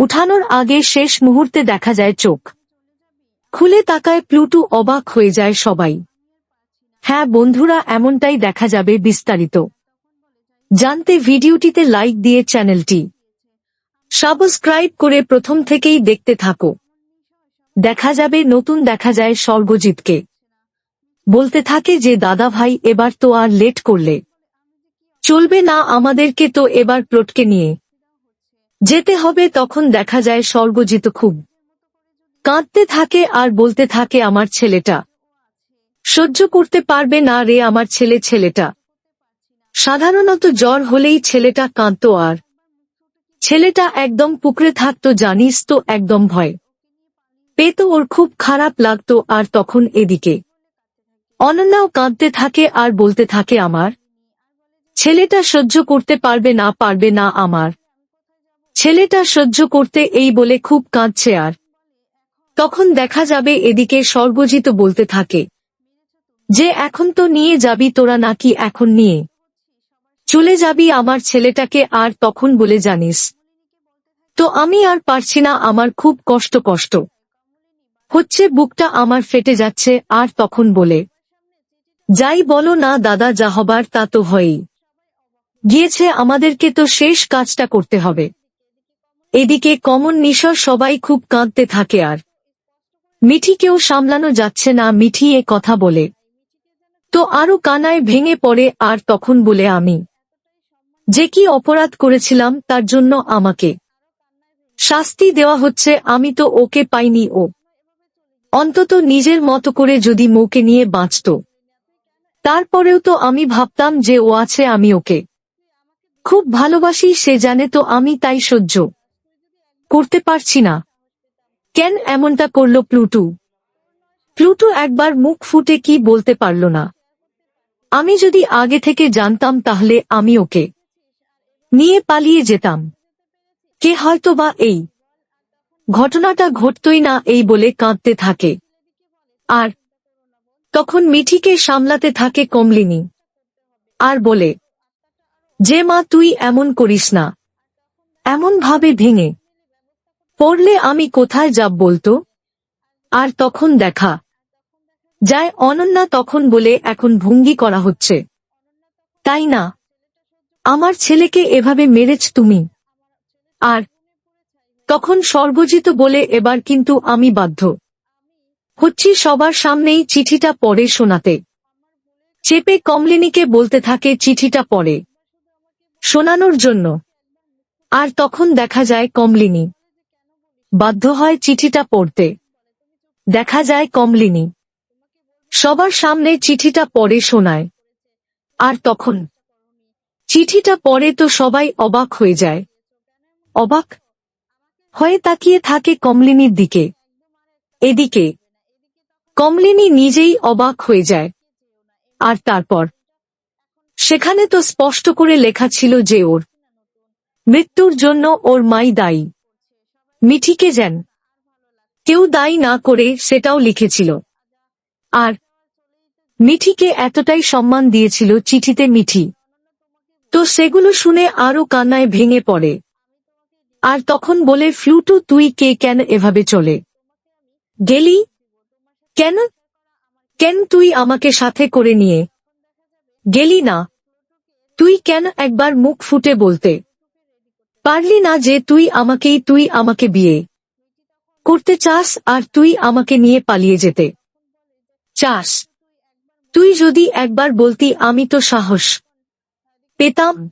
উঠানোর আগে শেষ মুহূর্তে দেখা যায় চোখ। খুলে তাকায় প্লুটু অবাক হয়ে যায় সবাই। হ্যাঁ বন্ধুরা, এমনটাই দেখা যাবে বিস্তারিত। জানতে ভিডিওটিতে লাইক দিয়ে চ্যানেলটি সাবস্ক্রাইব করে প্রথম থেকেই দেখতে থাকো। দেখা যাবে নতুন দেখা যায় স্বর্গজিৎকে। বলতে থাকে যে, দাদা ভাই, এবার তো আর লেট করলে। চলবে না আমাদেরকে তো এবার প্লটকে নিয়ে। যেতে হবে তখন দেখা যায় স্বর্গজিৎ খুব কাঁদতে থাকে আর বলতে থাকে, আমার ছেলেটা সহ্য করতে পারবে না রে, আমার ছেলে ছেলেটা। সাধারণত জ্বর হলেই ছেলেটা কাঁদত আর ছেলেটা একদম পুকুরে থাকতো, জানিস তো, একদম ভয় পেত, ওর খুব খারাপ লাগতো আর তখন এদিকে অনন্যাও কাঁদতে থাকে আর বলতে থাকে, আমার ছেলেটা সহ্য করতে পারবে না পারবে না আমার। ছেলেটা সহ্য করতে এই বলে খুব কাঁদছে আর। তখন দেখা যাবে এদিকে সর্বজিত বলতে থাকে, যে এখন তো নিয়ে যাবি তোরা নাকি এখন নিয়ে। চলে যাবি আমার ছেলেটাকে আর তখন বলে জানিস। তো আমি আর পারছি না আমার খুব কষ্ট কষ্ট। হচ্ছে বুকটা আমার ফেটে যাচ্ছে আর তখন বলে, যাই বলো না দাদা যা হবার তা তো হয়ই। গিয়েছে আমাদেরকে তো শেষ কাজটা করতে হবে। এদিকে কমন নিশা সবাই খুব কাঁদতে থাকে আর মিঠিকেও সামলানো যাচ্ছে না, মিঠি এ কথা বলে। তো আরও কানায় ভেঙে পড়ে আর তখন বলে আমি, যে কি অপরাধ করেছিলাম তার জন্য আমাকে শাস্তি দেওয়া হচ্ছে, আমি তো ওকে পাইনি ও। অন্তত নিজের মতো করে যদি মৌকে নিয়ে বাঁচত। তারপরেও তো আমি ভাবতাম যে ও আছে, আমি ওকে খুব ভালোবাসি, সে জানে তো আমি তাই সহ্য করতে পারছি না। কেন এমনটা করল প্লুটু? প্লুটু একবার মুখ ফুটে কি বলতে পারল না। আমি যদি আগে থেকে জানতাম তাহলে আমি ওকে নিয়ে পালিয়ে যেতাম। কে হয়তো বা এই ঘটনাটা ঘটতই না এই বলে কাঁদতে থাকে। আর তখন মিঠিকে সামলাতে থাকে কমলিনী। আর বলে, যে মা, তুই এমন করিস না। এমন ভাবে ভেঙে পড়লে আমি কোথায় যাব বলতো? আর তখন দেখা। যায় অনন্যা তখন বলে, এখন ভঙ্গি করা হচ্ছে। তাই না? আমার ছেলেকে এভাবে মেরেছ তুমি। আর তখন সর্বজিত বলে, এবার কিন্তু আমি বাধ্য। হচ্ছি সবার সামনেই চিঠিটা পড়ে শোনাতে। চেপে কমলিনীকে বলতে থাকে, চিঠিটা পড়ে শোনানোর জন্য। আর তখন দেখা যায় কমলিনী। বাধ্য হয় চিঠিটা পড়তে। দেখা যায় কমলিনী। সবার সামনে চিঠিটা পড়ে শোনায়। আর তখন? চিঠিটা পড়ে তো সবাই অবাক হয়ে যায়। অবাক? হয়ে তাকিয়ে থাকে কমলিনীর দিকে। এদিকে? কমলিনী নিজেই অবাক হয়ে যায়। আর তারপর? সেখানে তো স্পষ্ট করে লেখা ছিল যে ওর মৃত্যুর জন্য ওর মাই দায়ী। মিঠিকে যেন কেউ দায়ী না করে সেটাও লিখেছিল। আর মিঠিকে এতটাই সম্মান দিয়েছিল চিঠিতে মিঠি। তো সেগুলো শুনে আরও কান্নায় ভেঙে পড়ে। আর তখন বলে, ফ্লুটু, তুই কে কেন এভাবে চলে? গেলি? কেন? কেন তুই আমাকে সাথে করে নিয়ে? গেলি না? তুই কেন একবার মুখ ফুটে বলতে? পারলি না যে তুই আমাকেই, তুই আমাকে বিয়ে করতে চাস আর তুই আমাকে নিয়ে পালিয়ে যেতে। চাস। তুই যদি একবার বলতি, আমি তো সাহস পেতাম।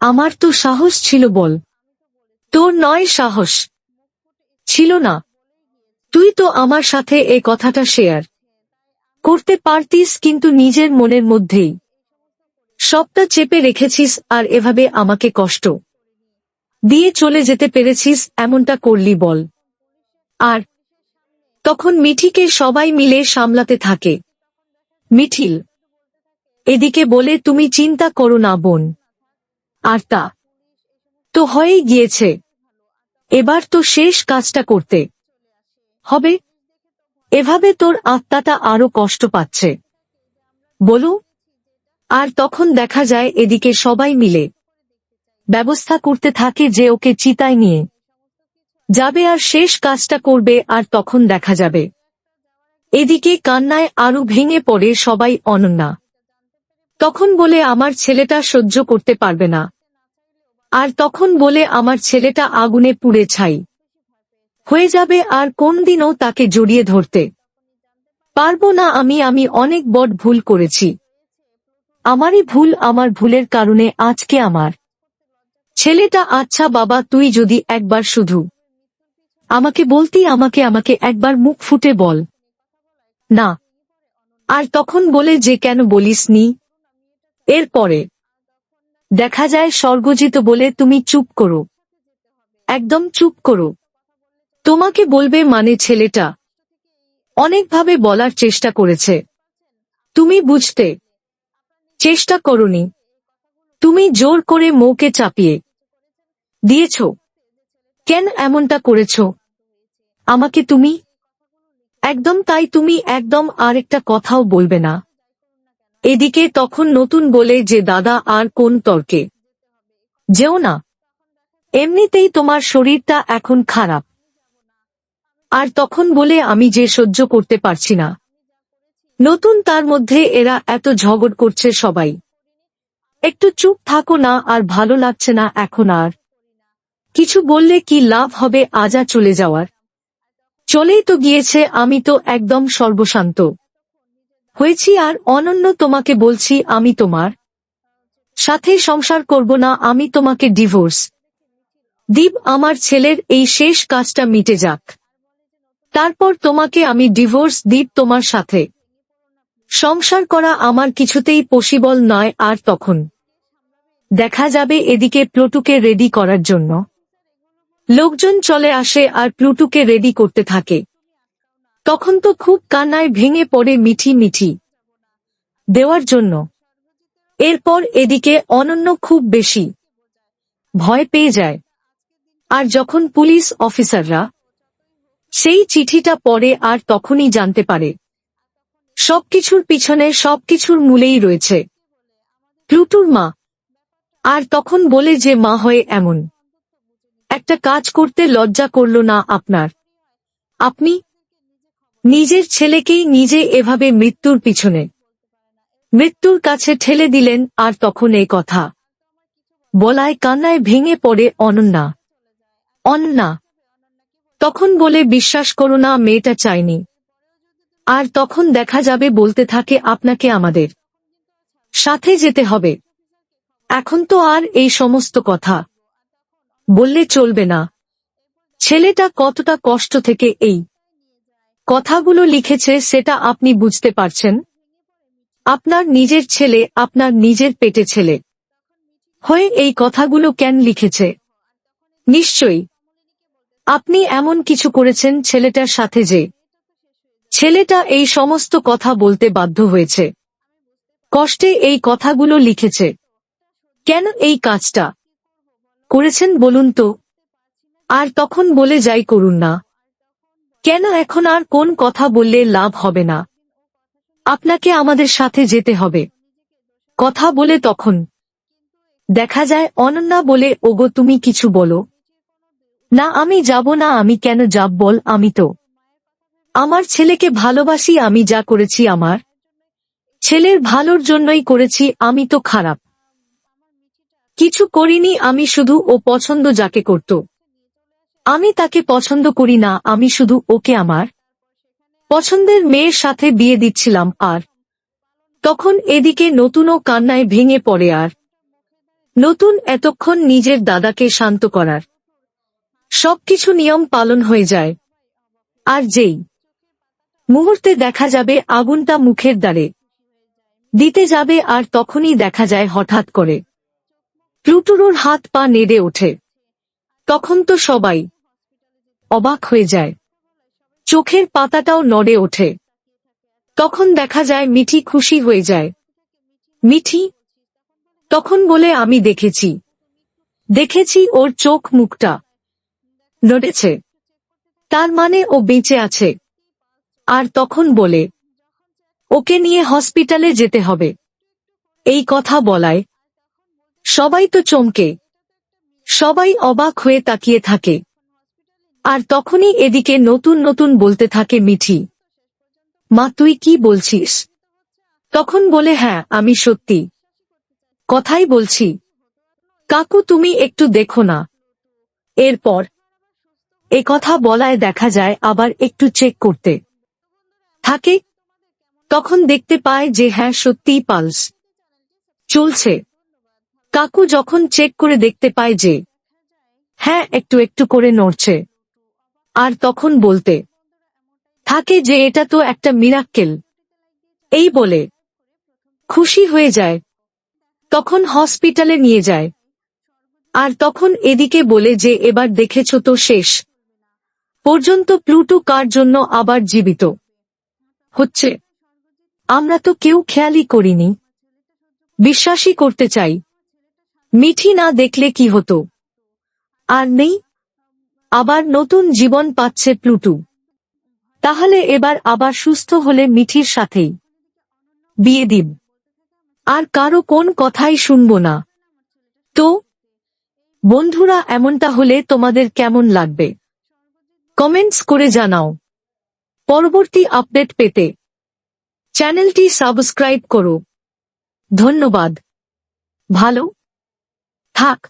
আমার তো সাহস ছিল বল। তোর নয় সাহস ছিল না। তুই তো আমার সাথে এ কথাটা শেয়ার করতে পারতিস কিন্তু নিজের মনের মধ্যেই। সবটা চেপে রেখেছিস আর এভাবে আমাকে কষ্ট দিয়ে চলে যেতে পেরেছিস, এমনটা করলি বল। আর তখন মিঠিকে সবাই মিলে সামলাতে থাকে। মিঠিল, এদিকে বলে, তুমি চিন্তা করো না, বোন। আর তা তো হয়েই গিয়েছে। এবার তো শেষ কাজটা করতে হবে। এভাবে তোর আত্মাটা আরও কষ্ট পাচ্ছে। বলু আর তখন দেখা যায়, এদিকে সবাই মিলে ব্যবস্থা করতে থাকে যে ওকে চিতায় নিয়ে যাবে আর শেষ কাজটা করবে আর তখন দেখা যাবে। এদিকে কান্নায় আরও ভেঙে পড়ে সবাই অনন্যা। তখন বলে, আমার ছেলেটা সহ্য করতে পারবে না। আর তখন বলে, আমার ছেলেটা আগুনে পুড়ে ছাই। হয়ে যাবে আর কোনদিনও তাকে জড়িয়ে ধরতে। পারব না আমি আমি অনেক বড় ভুল করেছি। আমারই ভুল আমার ভুলের কারণে আজকে আমার। ছেলেটা আচ্ছা বাবা, তুই যদি একবার শুধু আমাকে বলতি, আমাকে আমাকে একবার মুখ ফুটে বল। না। আর তখন বলে যে, কেন বলিস বলিসনি এরপরে। দেখা যায় স্বর্গজিত বলে, তুমি চুপ করো। একদম চুপ করো। তোমাকে বলবে মানে ছেলেটা। অনেকভাবে বলার চেষ্টা করেছে। তুমি বুঝতে চেষ্টা করনি। তুমি জোর করে মৌকে চাপিয়ে দিয়েছ। কেন এমনটা করেছ? আমাকে তুমি? একদম তাই তুমি একদম আরেকটা কথাও বলবে না। এদিকে তখন নতুন বলে যে, দাদা, আর কোন তর্কে? যেও না। এমনিতেই তোমার শরীরটা এখন খারাপ। আর তখন বলে আমি যে সহ্য করতে পারছি না। নতুন তার মধ্যে এরা এত ঝগড় করছে সবাই। একটু চুপ থাকো না, আর ভালো লাগছে না এখন আর। কিছু বললে কি লাভ হবে আজা চলে যাওয়ার? চলেই তো গিয়েছে, আমি তো একদম সর্বশান্ত। হয়েছি আর অনন্য তোমাকে বলছি, আমি তোমার। সাথে সংসার করব না, আমি তোমাকে ডিভোর্স। দীপ, আমার ছেলের এই শেষ কাজটা মিটে যাক। তারপর তোমাকে আমি ডিভোর্স, দীপ, তোমার সাথে। সংসার করা আমার কিছুতেই পসিবল নয় আর তখন। দেখা যাবে এদিকে প্লুটুকে রেডি করার জন্য। লোকজন চলে আসে আর প্লুটুকে রেডি করতে থাকে। তখন তো খুব কান্নায় ভেঙে পড়ে মিঠি মিঠি। দেওয়ার জন্য। এরপর এদিকে অনন্য খুব বেশি। ভয় পেয়ে যায়। আর যখন পুলিশ অফিসাররা সেই চিঠিটা পড়ে আর তখনই জানতে পারে। সবকিছুর পিছনে সবকিছুর মূলেই রয়েছে। প্লুটুর মা। আর তখন বলে যে মা হয়ে এমন। একটা কাজ করতে লজ্জা করল না আপনার। আপনি নিজের ছেলেকেই নিজে এভাবে মৃত্যুর পিছনে, মৃত্যুর কাছে ঠেলে দিলেন আর তখন এই কথা। বলায় কান্নায় ভেঙে পড়ে অনন্যা। অন্না তখন বলে, বিশ্বাস করো না, মেয়েটা চায়নি। আর তখন দেখা যাবে বলতে থাকে, আপনাকে আমাদের সাথে যেতে হবে। এখন তো আর এই সমস্ত কথা। বললে চলবে না। ছেলেটা কতটা কষ্ট থেকে এই কথাগুলো লিখেছে সেটা আপনি বুঝতে পারছেন? আপনার নিজের ছেলে, আপনার নিজের পেটে ছেলে হয়ে এই কথাগুলো কেন লিখেছে? নিশ্চয়ই। আপনি এমন কিছু করেছেন ছেলেটার সাথে যে ছেলেটা এই সমস্ত কথা বলতে বাধ্য হয়েছে। কষ্টে এই কথাগুলো লিখেছে। কেন এই কাজটা? করেছেন বলুন তো। আর তখন বলে যাই করুন না। কেন এখন আর কোন কথা বললে লাভ হবে না? আপনাকে আমাদের সাথে যেতে হবে। কথা বলে তখন। দেখা যায় অনন্যা বলে, ওগো, তুমি কিছু বলো। না, আমি যাব না, আমি কেন যাব বল, আমি তো। আমার ছেলেকে ভালোবাসি, আমি যা করেছি আমার। ছেলের ভালোর জন্যই করেছি, আমি তো খারাপ। কিছু করিনি আমি শুধু ও পছন্দ যাকে করত। আমি তাকে পছন্দ করি না, আমি শুধু ওকে আমার পছন্দের মেয়ের সাথে বিয়ে দিচ্ছিলাম আর তখন এদিকে নতুনও কান্নায় ভেঙে পড়ে আর নতুন এতক্ষণ নিজের দাদাকে শান্ত করার সবকিছু নিয়ম পালন হয়ে যায়। আর যেই মুহূর্তে দেখা যাবে আগুনটা মুখের দ্বারে। দিতে যাবে আর তখনই দেখা যায় হঠাৎ করে। প্লুটুরোর হাত পা নেড়ে ওঠে। তখন তো সবাই অবাক হয়ে যায়। চোখের পাতাটাও নড়ে ওঠে। তখন দেখা যায় মিঠি খুশি হয়ে যায়। মিঠি, তখন বলে আমি দেখেছি। দেখেছি ওর চোখ মুখটা নড়েছে। তার মানে ও বেঁচে আছে। আর তখন বলে, ওকে নিয়ে হসপিটালে যেতে হবে। এই কথা বলায় সবাই তো চমকে। সবাই অবাক হয়ে তাকিয়ে থাকে। আর তখনই এদিকে নতুন নতুন বলতে থাকে মিঠি। মা, তুই কি বলছিস? তখন বলে হ্যাঁ আমি সত্যি। কথাই বলছি, কাকু, তুমি একটু দেখো না। এরপর এ কথা বলায় দেখা যায় আবার একটু চেক করতে থাকে। তখন দেখতে পায় যে হ্যাঁ সত্যিই পালস। চলছে। কাকু যখন চেক করে দেখতে পায় যে হ্যাঁ একটু একটু করে নড়ছে। আর তখন বলতে, থাকে যে এটা তো একটা মিরাক্কেল। এই বলে, খুশি হয়ে যায়। তখন হসপিটালে নিয়ে যায়। আর তখন এদিকে বলে যে, এবার দেখেছ তো শেষ। পর্যন্ত প্লুটো কার জন্য আবার জীবিত? হচ্ছে, আমরা তো কেউ খেয়ালই করিনি। বিশ্বাসই করতে চাই। মিঠি না দেখলে কি হতো? আর নেই, আবার নতুন জীবন পাচ্ছে প্লুটু। তাহলে এবার আবার সুস্থ হলে মিঠির সাথেই। বিয়ে দিব আর কারও কোন কথাই শুনব না। তো, বন্ধুরা এমনটা হলে তোমাদের কেমন লাগবে? কমেন্টস করে জানাও। পরবর্তী আপডেট পেতে চ্যানেলটি সাবস্ক্রাইব করো। ধন্যবাদ। ভালো থাক